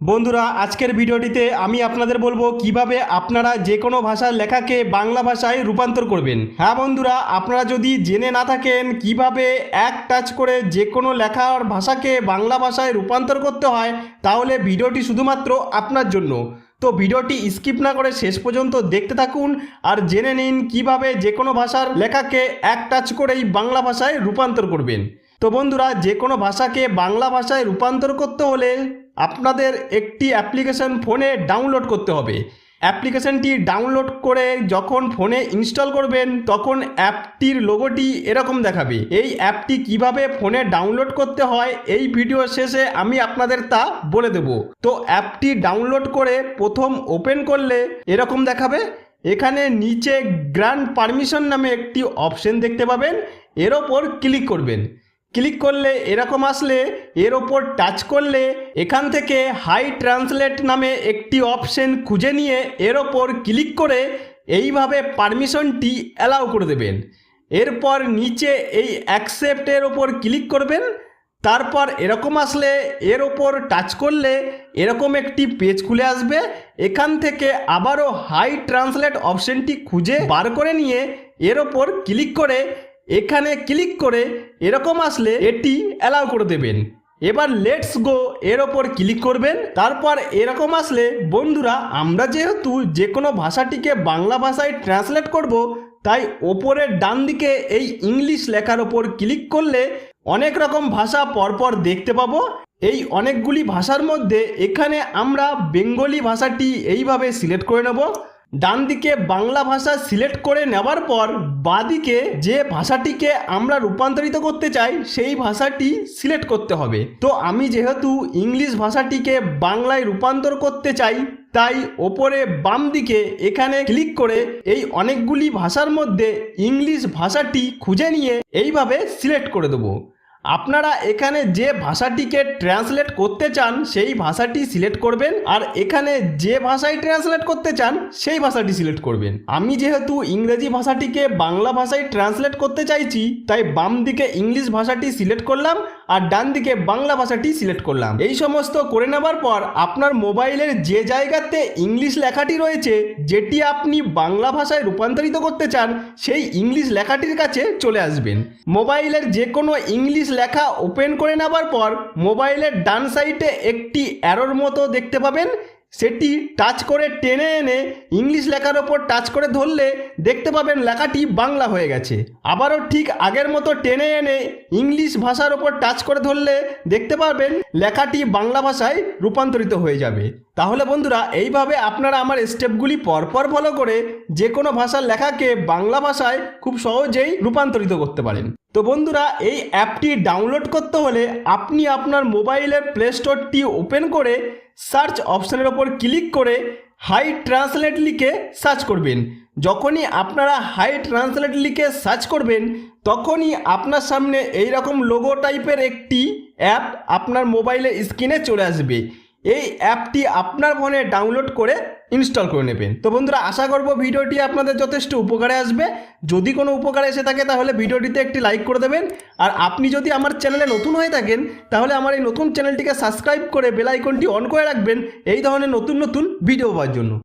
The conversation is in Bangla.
বন্ধুরা, আজকের ভিডিওটিতে আমি আপনাদের বলব কীভাবে আপনারা যে কোনো ভাষার লেখাকে বাংলা ভাষায় রূপান্তর করবেন। হ্যাঁ বন্ধুরা, আপনারা যদি জেনে না থাকেন কীভাবে এক টাচ করে যে কোনো লেখার ভাষাকে বাংলা ভাষায় রূপান্তর করতে হয়, তাহলে ভিডিওটি শুধুমাত্র আপনার জন্য। তো ভিডিওটি স্কিপ না করে শেষ পর্যন্ত দেখতে থাকুন আর জেনে নিন কীভাবে যে কোনো ভাষার লেখাকে এক টাচ করেই বাংলা ভাষায় রূপান্তর করবেন। তো বন্ধুরা, যে কোনো ভাষাকে বাংলা ভাষায় রূপান্তর করতে হলে আপনাদের একটি অ্যাপ্লিকেশন ফোনে ডাউনলোড করতে হবে। অ্যাপ্লিকেশনটি ডাউনলোড করে যখন ফোনে ইনস্টল করবেন, তখন অ্যাপটির লোগোটি এরকম দেখাবে। এই অ্যাপটি কীভাবে ফোনে ডাউনলোড করতে হয়, এই ভিডিও শেষে আমি আপনাদের তা বলে দেব। তো অ্যাপটি ডাউনলোড করে প্রথম ওপেন করলে এরকম দেখাবে। এখানে নিচে গ্র্যান্ড পারমিশন নামে একটি অপশন দেখতে পাবেন। এর ওপর ক্লিক করবেন। ক্লিক করলে এরকম আসলে এর ওপর টাচ করলে এখান থেকে হাই ট্রান্সলেট নামে একটি অপশন খুঁজে নিয়ে এর ওপর ক্লিক করে এইভাবে পারমিশনটি অ্যালাউ করে দেবেন। এরপর নিচে এই অ্যাকসেপ্টের ওপর ক্লিক করবেন। তারপর এরকম আসলে এর ওপর টাচ করলে এরকম একটি পেজ খুলে আসবে। এখান থেকে আবারও হাই ট্রান্সলেট অপশনটি খুঁজে বার করে নিয়ে এর ওপর ক্লিক করে এখানে ক্লিক করে এরকম আসলে এটি অ্যালাউ করে দেবেন। এবার লেটস গো এর ওপর ক্লিক করবেন। তারপর এরকম আসলে, বন্ধুরা, আমরা যেহেতু যে কোনো ভাষাটিকে বাংলা ভাষায় ট্রান্সলেট করব, তাই ওপরের ডান দিকে এই ইংলিশ লেখার ওপর ক্লিক করলে অনেক রকম ভাষা পরপর দেখতে পাবো। এই অনেকগুলি ভাষার মধ্যে এখানে আমরা বেঙ্গলি ভাষাটি এইভাবে সিলেক্ট করে নেব। ডান দিকে বাংলা ভাষা সিলেক্ট করে নেওয়ার পর বাঁদিকে যে ভাষাটিকে আমরা রূপান্তরিত করতে চাই, সেই ভাষাটি সিলেক্ট করতে হবে। তো আমি যেহেতু ইংলিশ ভাষাটিকে বাংলায় রূপান্তর করতে চাই, তাই ওপরে বাম দিকে এখানে ক্লিক করে এই অনেকগুলি ভাষার মধ্যে ইংলিশ ভাষাটি খুঁজে নিয়ে এইভাবে সিলেক্ট করে দেবো। আপনারা এখানে যে ভাষাটিকে ট্রান্সলেট করতে চান, সেই ভাষাটি সিলেক্ট করবেন। আর এখানে যে ভাষায় ট্রান্সলেট করতে চান, সেই ভাষাটি সিলেক্ট করবেন। আমি যেহেতু ইংরেজি ভাষাটিকে বাংলা ভাষায় ট্রান্সলেট করতে চাইছি, তাই বাম দিকে ইংলিশ ভাষাটি সিলেক্ট করলাম আর ডান দিকে বাংলা ভাষাটি সিলেক্ট করলাম। এই সমস্ত করে নেবার পর আপনার মোবাইলের যে জায়গাতে ইংলিশ লেখাটি রয়েছে, যেটি আপনি বাংলা ভাষায় রূপান্তরিত করতে চান, সেই ইংলিশ লেখাটির কাছে চলে আসবেন। মোবাইলের যে কোনো ইংলিশ লেখা ওপেন করে নেবার পর মোবাইলের ডান সাইডে একটি অ্যারোর মতো দেখতে পাবেন। সেটি টাচ করে টেনে এনে ইংলিশ লেখার ওপর টাচ করে ধরলে দেখতে পাবেন লেখাটি বাংলা হয়ে গেছে। আবারও ঠিক আগের মতো টেনে এনে ইংলিশ ভাষার ওপর টাচ করে ধরলে দেখতে পাবেন লেখাটি বাংলা ভাষায় রূপান্তরিত হয়ে যাবে। তাহলে বন্ধুরা, এইভাবে আপনারা আমার স্টেপগুলি পরপর ফলো করে যে কোনো ভাষার লেখাকে বাংলা ভাষায় খুব সহজেই রূপান্তরিত করতে পারেন। তো বন্ধুরা, এই অ্যাপটি ডাউনলোড করতে হলে আপনি আপনার মোবাইলের প্লে স্টোরটি ওপেন করে সার্চ অপশানের ওপর ক্লিক করে হাই ট্রান্সলেট লিখে সার্চ করবেন। যখনই আপনারা হাই ট্রান্সলেট লিখে সার্চ করবেন, তখনই আপনার সামনে এই রকম লোগো টাইপের একটি অ্যাপ আপনার মোবাইলে স্ক্রিনে চলে আসবে। এই অ্যাপটি আপনার ফোনে ডাউনলোড করে ইনস্টল করে নেবেন। তো বন্ধুরা, আশা করব ভিডিওটি আপনাদের যথেষ্ট উপকারে আসবে। যদি কোনো উপকারে এসে থাকে, তাহলে ভিডিওটিতে একটি লাইক করে দেবেন। আর আপনি যদি আমার চ্যানেলে নতুন হয়ে থাকেন, তাহলে আমার এই নতুন চ্যানেলটিকে সাবস্ক্রাইব করে বেল আইকনটি অন করে রাখবেন। এই ধরনের নতুন নতুন ভিডিও পাওয়ার জন্য।